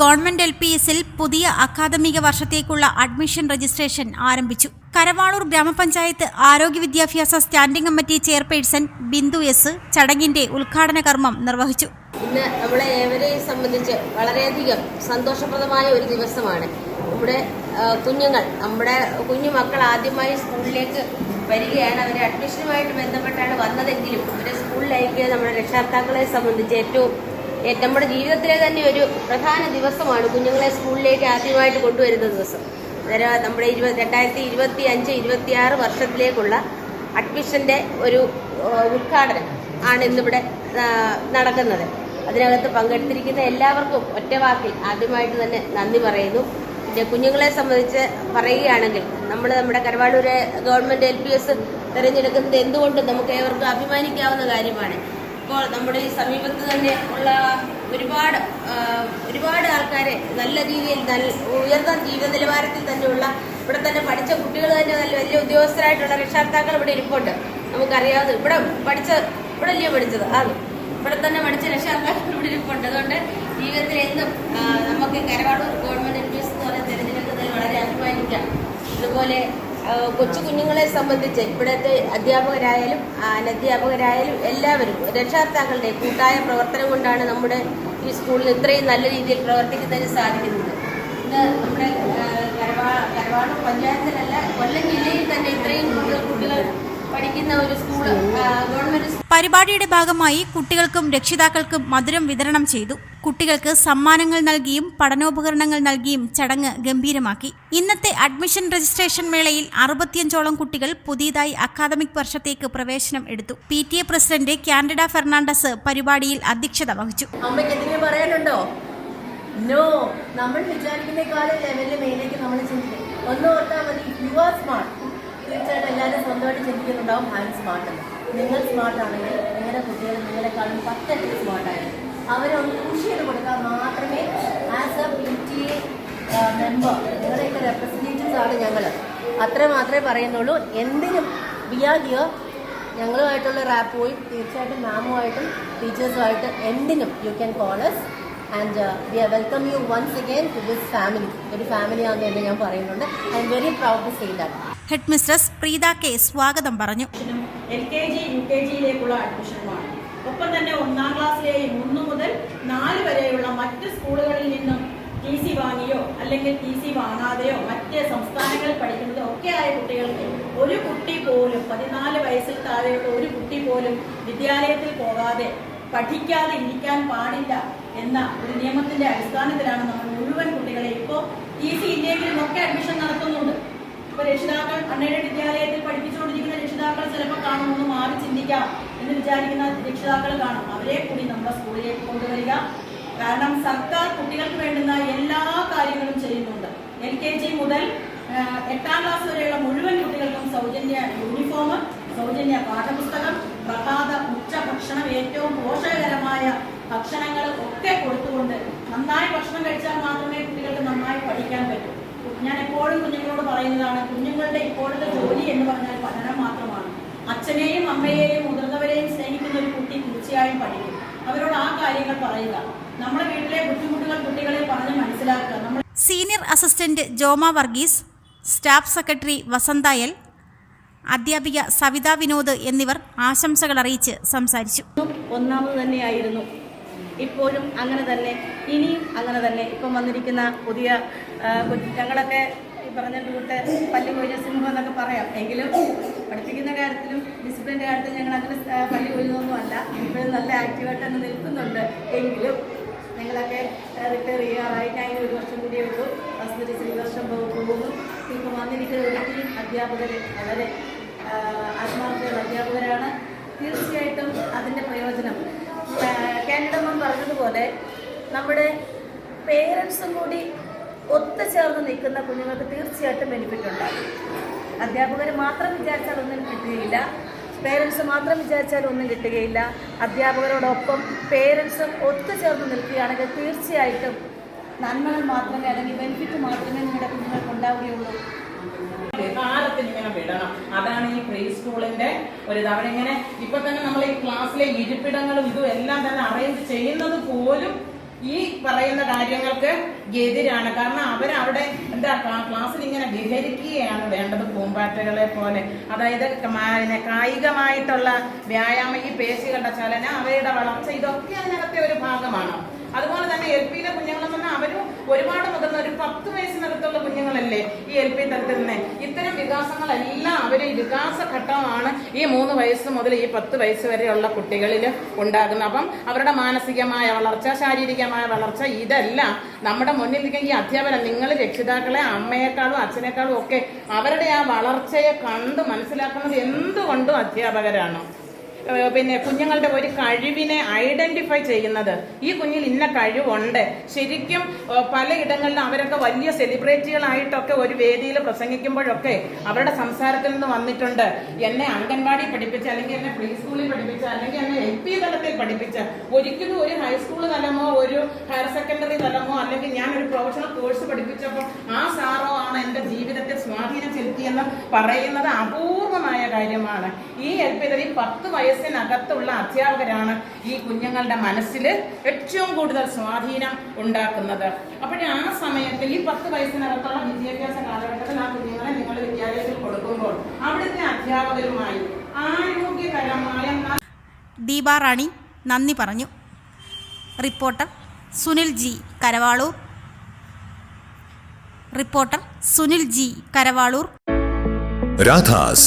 Government L P എസിൽ പുതിയ അക്കാദമിക വർഷത്തേക്കുള്ള അഡ്മിഷൻ രജിസ്ട്രേഷൻ ആരംഭിച്ചു. കരവാളൂർ ഗ്രാമപഞ്ചായത്ത് ആരോഗ്യ വിദ്യാഭ്യാസ standing committee chairperson Bindu S ചടങ്ങിന്റെ ഉദ്ഘാടന കർമ്മം നിർവഹിച്ചു. ഇന്ന് നമ്മളെ ഏവരെയും സംബന്ധിച്ച് വളരെയധികം സന്തോഷപ്രദമായ ഒരു ദിവസമാണ്. നമ്മുടെ കുഞ്ഞുങ്ങൾ നമ്മുടെ കുഞ്ഞു മക്കൾ ആദ്യമായി സ്കൂളിലേക്ക് വരികയാണ്. അവരെ അഡ്മിഷനുമായിട്ട് ബന്ധപ്പെട്ടാണ് വന്നതെങ്കിലും അവരെ സ്കൂളിലേക്ക് നമ്മുടെ രക്ഷാകർത്താക്കളെ സംബന്ധിച്ച് ഏറ്റവും നമ്മുടെ ജീവിതത്തിലെ തന്നെ ഒരു പ്രധാന ദിവസമാണ് കുഞ്ഞുങ്ങളെ സ്കൂളിലേക്ക് ആദ്യമായിട്ട് കൊണ്ടുവരുന്ന ദിവസം. അന്നേരം നമ്മുടെ ഇരുപത് രണ്ടായിരത്തി ഇരുപത്തി അഞ്ച് ഇരുപത്തി ആറ് വർഷത്തിലേക്കുള്ള അഡ്മിഷന്റെ ഒരു ഉദ്ഘാടനം ആണ് ഇന്നിവിടെ നടക്കുന്നത്. അതിനകത്ത് പങ്കെടുത്തിരിക്കുന്ന എല്ലാവർക്കും ഒറ്റവാക്കിൽ ആദ്യമായിട്ട് തന്നെ നന്ദി പറയുന്നു. പിന്നെ കുഞ്ഞുങ്ങളെ സംബന്ധിച്ച് പറയുകയാണെങ്കിൽ നമ്മൾ നമ്മുടെ കരവാളൂരെ ഗവൺമെന്റ് എൽ പി എസ് തിരഞ്ഞെടുക്കുന്നത് എന്തുകൊണ്ടും നമുക്ക് ഏവർക്കും അഭിമാനിക്കാവുന്ന കാര്യമാണ്? ഇപ്പോൾ നമ്മുടെ ഈ സമീപത്ത് തന്നെ ഉള്ള ഒരുപാട് ഒരുപാട് ആൾക്കാരെ നല്ല രീതിയിൽ നല്ല ഉയർന്ന ജീവിത നിലവാരത്തിൽ തന്നെയുള്ള ഇവിടെ തന്നെ പഠിച്ച കുട്ടികൾ തന്നെ നല്ല വലിയ ഉദ്യോഗസ്ഥരായിട്ടുള്ള രക്ഷാകർത്താക്കൾ ഇവിടെ ഇരിപ്പുണ്ട്. നമുക്കറിയാവുന്ന ഇവിടെ പഠിച്ച ഇവിടെ അല്ലയോ പഠിച്ചത്? അത് ഇവിടെ തന്നെ പഠിച്ച രക്ഷാകർത്താക്കൾ ഇവിടെ ഇരിപ്പുണ്ട്. അതുകൊണ്ട് ജീവിതത്തിൽ എന്നും നമുക്ക് Karavadur government M P S എന്ന് പറയുന്ന തിരഞ്ഞെടുക്കുന്നതിൽ വളരെ അഭിമാനിക്കാം. ഇതുപോലെ ആ, കൊച്ചു കുഞ്ഞുങ്ങളെ സംബന്ധിച്ച് ഇവിടുത്തെ അധ്യാപകരായാലും അനധ്യാപകരായാലും എല്ലാവരും രക്ഷാകർത്താക്കളുടെ കൂട്ടായ പ്രവർത്തനം കൊണ്ടാണ് നമ്മുടെ ഈ സ്കൂളിൽ ഇത്രയും നല്ല രീതിയിൽ പ്രവർത്തിക്കുന്നതിന് സാധിക്കുന്നത്. ഇന്ന് നമ്മുടെ കരവാട് കരവാ പഞ്ചായത്തിലല്ല കൊല്ലം ജില്ലയിൽ തന്നെ ഇത്രയും കൂടുതൽ കുട്ടികൾ പഠിക്കുന്ന ഒരു സ്കൂൾ ഗവൺമെന്റ് പരിപാടിയുടെ ഭാഗമായി കുട്ടികൾക്കും രക്ഷിതാക്കൾക്കും മധുരം വിതരണം ചെയ്തു. കുട്ടികൾക്ക് സമ്മാനങ്ങൾ നൽകിയും പഠനോപകരണങ്ങൾ നൽകിയും ചടങ്ങ് ഗംഭീരമാക്കി. ഇന്നത്തെ അഡ്മിഷൻ രജിസ്ട്രേഷൻ മേളയിൽ അറുപത്തിയഞ്ചോളം കുട്ടികൾ പുതിയതായി അക്കാദമിക് വർഷത്തേക്ക് പ്രവേശനം എടുത്തു. P T A president Candida Fernandez പരിപാടിയിൽ അധ്യക്ഷത വഹിച്ചു. പറയാനുണ്ടോ? നോ നമ്മൾ വിചാരിക്കുന്നേക്കാളും ലെവലിൽ നമ്മൾ മതി യു ആർ സ്മാർട്ട് തീർച്ചയായിട്ടും നിങ്ങൾ സ്മാർട്ട് ആണെങ്കിൽ നിങ്ങളുടെ കുട്ടികൾ നിങ്ങളെക്കാളും പത്തരട്ടി സ്മാർട്ട് ആയിരിക്കും അവരെ ഒന്ന് പുഷ് ചെയ്ത് കൊടുക്കാൻ മാത്രമേ as a P T A member നിങ്ങളുടെയൊക്കെ റെപ്രസെന്റേറ്റീവ്സ് ആണ് ഞങ്ങൾ അത്ര മാത്രമേ പറയുന്നുള്ളൂ. എന്തിനും വി ആർ റാപ്പ് ഞങ്ങളുമായിട്ടുള്ള റാപ്പോയും തീർച്ചയായിട്ടും മാമുമായിട്ടും ടീച്ചേഴ്സുമായിട്ട് എന്തിനും you can call us. And we are welcome you once again to this family ഒരു ഫാമിലി ആണെന്ന് തന്നെ ഞാൻ പറയുന്നുണ്ട്. I'm very proud to say that headmistress Preetha K സ്വാഗതം പറഞ്ഞു. L K G U K ജിയിലേക്കുള്ള അഡ്മിഷനുമാണ് ഒപ്പം തന്നെ ക്ലാസ്സിലെയും ഒന്ന് മുതൽ നാല് വരെയുള്ള മറ്റ് സ്കൂളുകളിൽ നിന്നും ടി സി വാങ്ങിയോ അല്ലെങ്കിൽ ടി സി വാങ്ങാതെയോ മറ്റ് സംസ്ഥാനങ്ങളിൽ പഠിക്കുന്നതോ ഒക്കെ ആയ കുട്ടികൾക്ക് ഒരു കുട്ടി പോലും പതിനാല് വയസ്സിൽ താഴെയുള്ള ഒരു കുട്ടി പോലും വിദ്യാലയത്തിൽ പോകാതെ പഠിക്കാതെ ഇരിക്കാൻ പാടില്ല എന്ന ഒരു നിയമത്തിന്റെ അടിസ്ഥാനത്തിലാണ് നമ്മൾ മുഴുവൻ കുട്ടികളെ ഇപ്പോൾ ടി സി ഇല്ലെങ്കിലും ഒക്കെ അഡ്മിഷൻ നടത്തുന്നുണ്ട്. ഇപ്പൊ രക്ഷിതാക്കൾ അണ്ണയുടെ വിദ്യാലയത്തിൽ പഠിപ്പിച്ചുകൊണ്ടിരിക്കുന്ന രക്ഷിതാക്കൾ ചിലപ്പോൾ കാണുമെന്ന് മാറി ചിന്തിക്കാം. എന്ന് വിചാരിക്കുന്ന രക്ഷിതാക്കൾ കാണും. അവരെ കൂടി നമ്മുടെ സ്കൂളിലേക്ക് കൊണ്ടുവരിക. കാരണം സർക്കാർ കുട്ടികൾക്ക് വേണ്ടുന്ന എല്ലാ കാര്യങ്ങളും ചെയ്യുന്നുണ്ട്. എൽ കെ ജി മുതൽ എട്ടാം ക്ലാസ് വരെയുള്ള മുഴുവൻ കുട്ടികൾക്കും സൗജന്യ യൂണിഫോം സൗജന്യ പാഠപുസ്തകം പ്രഭാത ഉച്ച ഭക്ഷണം ഏറ്റവും പോഷകകരമായ ഭക്ഷണങ്ങൾ ഒക്കെ കൊടുത്തുകൊണ്ട് നന്നായി ഭക്ഷണം കഴിച്ചാൽ മാത്രമേ കുട്ടികൾക്ക് നന്നായി പഠിക്കാൻ പറ്റൂ. ഞാൻ എപ്പോഴും കുഞ്ഞുങ്ങളോട് പറയുന്നതാണ് കുഞ്ഞുങ്ങളുടെ ഇപ്പോഴത്തെ ജോലി എന്ന് പറഞ്ഞാൽ പഠനം മാത്രമാണ്. അച്ഛനെയും അമ്മയെയും അവരോട് ആ കാര്യങ്ങൾ പറയുക. നമ്മുടെ വീട്ടിലെ ബുദ്ധിമുട്ടുകൾ കുട്ടികളെ പറഞ്ഞ് മനസ്സിലാക്കുക. നമ്മൾ senior assistant Joma Varghese staff secretary വസന്തായൽ അധ്യാപിക സവിത വിനോദ് എന്നിവർ ആശംസകൾ അറിയിച്ച് സംസാരിച്ചു. ഒന്നാമത് തന്നെയായിരുന്നു. ഇപ്പോഴും അങ്ങനെ തന്നെ ഇനിയും അങ്ങനെ തന്നെ ഇപ്പം വന്നിരിക്കുന്ന പുതിയ ഞങ്ങളൊക്കെ പറഞ്ഞ കൂട്ട് പള്ളി കൊഴിഞ്ഞ സിംഹം എന്നൊക്കെ പറയാം. എങ്കിലും പഠിപ്പിക്കുന്ന കാര്യത്തിലും ഡിസിപ്ലിന്റെ കാര്യത്തിലും ഞങ്ങൾ അങ്ങനെ പല്ലി അല്ല ഇപ്പോഴും നല്ല ആക്റ്റീവായിട്ട് തന്നെ നിൽക്കുന്നുണ്ട്. എങ്കിലും ഞങ്ങളൊക്കെ റിട്ടയർ ചെയ്യാറായി. ഞാൻ ഒരു വർഷം കൂടിയേ ഉള്ളൂ. ഫസ്റ്റ് ഒരു വർഷം പോകുന്നു. ഇപ്പം വന്നിരിക്കുന്ന ഒരിക്കലും അധ്യാപകർ വളരെ ആത്മാർത്ഥതയുള്ള അധ്യാപകരാണ്. തീർച്ചയായിട്ടും അതിന്റെ പ്രയോജനം. കാനഡമ്മൻ പറഞ്ഞതുപോലെ നമ്മുടെ പേരൻസും കൂടി ഒത്തുചേർന്ന് നിൽക്കുന്ന കുഞ്ഞുങ്ങൾക്ക് തീർച്ചയായിട്ടും ബെനിഫിറ്റ് ഉണ്ടാകും. അധ്യാപകർ മാത്രം വിചാരിച്ചാൽ ഒന്നും കിട്ടുകയില്ല. പേരൻസ് മാത്രം വിചാരിച്ചാൽ ഒന്നും കിട്ടുകയില്ല. അധ്യാപകരോടൊപ്പം പേരൻസും ഒത്തുചേർന്ന് നിൽക്കുകയാണെങ്കിൽ തീർച്ചയായിട്ടും നന്മകൾ മാത്രമേ അല്ലെങ്കിൽ ബെനിഫിറ്റ് മാത്രമേ നിങ്ങളുടെ കുഞ്ഞുങ്ങൾക്ക് ഉണ്ടാവുകയുള്ളൂ. കാലത്തിൽ ഇങ്ങനെ വിടണം. അതാണ് ഈ പ്രീ സ്കൂളിന്റെ ഒരു ഇത് ഇങ്ങനെ ഇപ്പൊ തന്നെ നമ്മൾ ഈ ക്ലാസ്സിലെ ഇരിപ്പിടങ്ങളും ഇതും എല്ലാം തന്നെ അറേഞ്ച് ചെയ്യുന്നത് പോലും ഈ പറയുന്ന കാര്യങ്ങൾക്ക് എതിരാണ്. കാരണം അവരവിടെ എന്താ ക്ലാസ്സിൽ ഇങ്ങനെ വിഹരിക്കുകയാണ് വേണ്ടത് പൂമ്പാറ്റകളെ പോലെ. അതായത് കായികമായിട്ടുള്ള വ്യായാമം ഈ പേശികളുടെ ചലനം അവയുടെ വളർച്ച ഇതൊക്കെ അതിനകത്തെ ഒരു ഭാഗമാണ്. അതുപോലെ തന്നെ എൽ പിയിലെ കുഞ്ഞുങ്ങളെന്ന് പറഞ്ഞാൽ അവരും ഒരുപാട് മുതിർന്ന ഒരു പത്ത് വയസ്സിനകത്തുള്ള കുഞ്ഞുങ്ങളല്ലേ ഈ എൽ പി തലത്തിൽ നിന്ന്? വികാസങ്ങളെല്ലാം അവരെ വികാസ ഘട്ടമാണ് ഈ മൂന്ന് വയസ്സ് മുതൽ ഈ പത്ത് വയസ്സ് വരെയുള്ള കുട്ടികളിൽ ഉണ്ടാകുന്നത്. അപ്പം അവരുടെ മാനസികമായ വളർച്ച ശാരീരികമായ വളർച്ച ഇതെല്ലാം നമ്മുടെ മുന്നിൽ നിൽക്കുന്ന ഈ അധ്യാപനം നിങ്ങൾ രക്ഷിതാക്കളെ അമ്മയെക്കാളും അച്ഛനേക്കാളും ഒക്കെ അവരുടെ ആ വളർച്ചയെ കണ്ട് മനസ്സിലാക്കുന്നത് എന്തുകൊണ്ടും അധ്യാപകരാണ്. പിന്നെ കുഞ്ഞുങ്ങളുടെ ഒരു കഴിവിനെ ഐഡന്റിഫൈ ചെയ്യുന്നത്. ഈ കുഞ്ഞിൽ ഇന്ന കഴിവുണ്ട്. ശരിക്കും പലയിടങ്ങളിലും അവരൊക്കെ വലിയ സെലിബ്രിറ്റികളായിട്ടൊക്കെ ഒരു വേദിയിൽ പ്രസംഗിക്കുമ്പോഴൊക്കെ അവരുടെ സംസാരത്തിൽ നിന്ന് വന്നിട്ടുണ്ട്. എന്നെ അംഗൻവാടി പഠിപ്പിച്ച അല്ലെങ്കിൽ എന്നെ പ്രീ സ്കൂളിൽ പഠിപ്പിച്ച അല്ലെങ്കിൽ എന്നെ എൽ പി തലത്തിൽ പഠിപ്പിച്ച ഒരിക്കലും ഒരു ഹൈസ്കൂൾ തലമോ ഒരു ഹയർ സെക്കൻഡറി തലമോ അല്ലെങ്കിൽ ഞാൻ ഒരു പ്രൊഫഷണൽ കോഴ്സ് പഠിപ്പിച്ചപ്പോൾ ആ സാറോ ആണ് എന്റെ ജീവിതത്തെ സ്വാധീനം ചെലുത്തിയെന്ന് പറയുന്നത് അപൂർവമായ കാര്യമാണ്. ഈ എൽ പി ഈ പത്ത് വയസ്സിനകത്തുള്ള അധ്യാപകരാണ് ഈ കുഞ്ഞുങ്ങളുടെ മനസ്സിൽ ഏറ്റവും കൂടുതൽ സ്വാധീനം ഉണ്ടാക്കുന്നത്. അപ്പോഴേ ആ സമയത്തിൽ ഈ പത്ത് വയസ്സിനകത്തുള്ള വിദ്യാഭ്യാസ കാലഘട്ടത്തിൽ ആ കുഞ്ഞുങ്ങളെ നിങ്ങൾ വിദ്യാലയത്തിൽ കൊടുക്കുമ്പോൾ അവിടുത്തെ അധ്യാപകരുമായി ആരോഗ്യകരമായ ദീപാറാണി ദീപ റാണി നന്ദി പറഞ്ഞു. Reporter Sunil G Karavaloor. Reporter Sunil G Karavaloor. Radha's